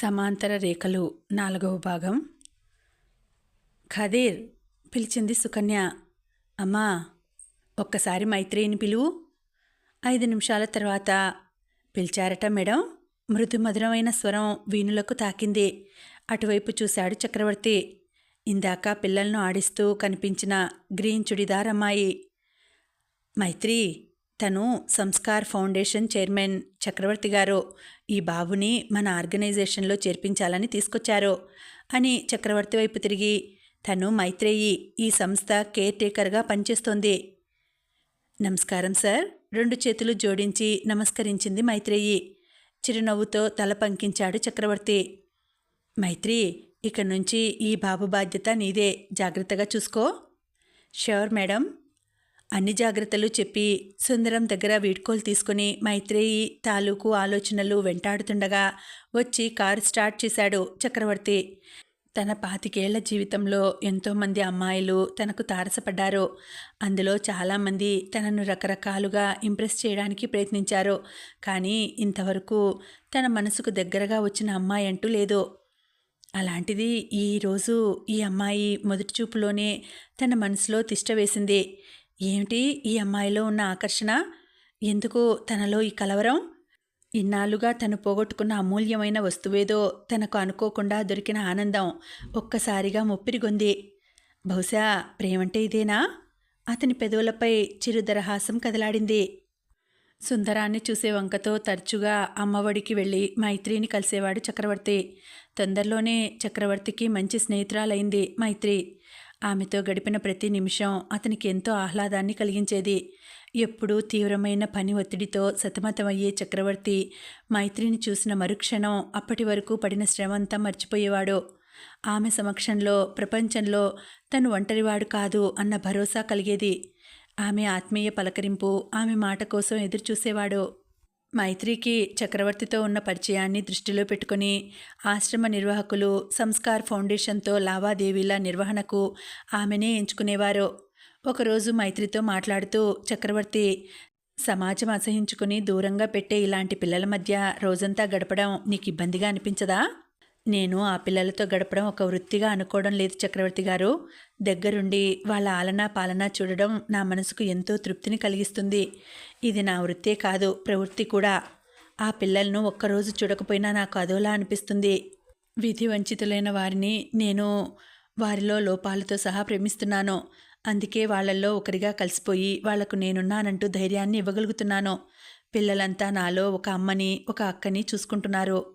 సమాంతర రేఖలు. నాలుగవ భాగం. ఖదీర్ పిలిచింది సుకన్య అమ్మా ఒక్కసారి మైత్రేయిని పిలువు. ఐదు నిమిషాల తర్వాత పిలిచారట మేడం. మృదు మధురమైన స్వరం వీణులకు తాకింది. అటువైపు చూశాడు చక్రవర్తి. ఇందాక పిల్లలను ఆడిస్తూ కనిపించిన గ్రీన్ చుడిదార్ అమ్మాయి. మైత్రి తను సంస్కార్ ఫౌండేషన్ చైర్మన్ చక్రవర్తి గారు ఈ బాబుని మన ఆర్గనైజేషన్లో చేర్పించాలని తీసుకొచ్చారు అని చక్రవర్తి వైపు తిరిగి తను మైత్రేయి ఈ సంస్థ కేర్ టేకర్గా పనిచేస్తోంది. నమస్కారం సార్. రెండు చేతులు జోడించి నమస్కరించింది మైత్రేయి. చిరునవ్వుతో తల పంకించాడు చక్రవర్తి. మైత్రి ఇక నుంచి ఈ బాబు బాధ్యత నీదే. జాగ్రత్తగా చూసుకో. Sure madam. అన్ని జాగ్రత్తలు చెప్పి సుందరం దగ్గర వీడ్కోలు తీసుకుని మైత్రేయి తాలూకు ఆలోచనలు వెంటాడుతుండగా వచ్చి కారు స్టార్ట్ చేశాడు చక్రవర్తి. తన పాతికేళ్ళ జీవితంలో ఎంతోమంది అమ్మాయిలు తనకు తారసపడ్డారు. అందులో చాలామంది తనను రకరకాలుగా ఇంప్రెస్ చేయడానికి ప్రయత్నించారు. కానీ ఇంతవరకు తన మనసుకు దగ్గరగా వచ్చిన అమ్మాయి అంటూ లేదు. అలాంటిది ఈరోజు ఈ అమ్మాయి మొదటి చూపులోనే తన మనసులో తిష్ట వేసింది. ఏమిటి ఈ అమ్మాయిలో ఉన్న ఆకర్షణ? ఎందుకు తనలో ఈ కలవరం? ఇన్నాళ్ళుగా తను పోగొట్టుకున్న అమూల్యమైన వస్తువేదో తనకు అనుకోకుండా దొరికిన ఆనందం ఒక్కసారిగా ముప్పిరిగొంది. బహుశా ప్రేమంటే ఇదేనా? అతని పెదవులపై చిరుదరహాసం కదలాడింది. సుందరాన్ని చూసే వంకతో తరచుగా అమ్మఒడికి వెళ్ళి మైత్రిని కలిసేవాడు చక్రవర్తి. తొందరలోనే చక్రవర్తికి మంచి స్నేహితురాలైంది మైత్రి. ఆమెతో గడిపిన ప్రతి నిమిషం అతనికి ఎంతో ఆహ్లాదాన్ని కలిగించేది. ఎప్పుడూ తీవ్రమైన పని ఒత్తిడితో సతమతమయ్యే చక్రవర్తి మైత్రిని చూసిన మరుక్షణం అప్పటి వరకు పడిన శ్రమంతా మర్చిపోయేవాడు. ఆమె సమక్షంలో ప్రపంచంలో తను ఒంటరివాడు కాదు అన్న భరోసా కలిగేది. ఆమె ఆత్మీయ పలకరింపు ఆమె మాట కోసం ఎదురుచూసేవాడు. మైత్రికి చక్రవర్తితో ఉన్న పరిచయాన్ని దృష్టిలో పెట్టుకుని ఆశ్రమ నిర్వాహకులు సంస్కార్ ఫౌండేషన్తో లావాదేవీల నిర్వహణకు ఆమెనే ఎంచుకునేవారు. ఒకరోజు మైత్రితో మాట్లాడుతూ చక్రవర్తి సమాజం అసహించుకుని దూరంగా పెట్టే ఇలాంటి పిల్లల మధ్య రోజంతా గడపడం నీకు ఇబ్బందిగా అనిపించదా? నేను ఆ పిల్లలతో గడపడం ఒక వృత్తిగా అనుకోవడం లేదు చక్రవర్తి గారు. దగ్గరుండి వాళ్ళ ఆలనా పాలన చూడడం నా మనసుకు ఎంతో తృప్తిని కలిగిస్తుంది. ఇది నా వృత్తే కాదు ప్రవృత్తి కూడా. ఆ పిల్లలను ఒక్కరోజు చూడకపోయినా నాకు అదోలా అనిపిస్తుంది. విధి వంచితులైన వారిని నేను వారిలో లోపాలతో సహా ప్రేమిస్తున్నాను. అందుకే వాళ్ళల్లో ఒకరిగా కలిసిపోయి వాళ్ళకు నేనున్నానంటూ ధైర్యాన్ని ఇవ్వగలుగుతున్నాను. పిల్లలంతా నాలో ఒక అమ్మని ఒక అక్కని చూసుకుంటున్నారు.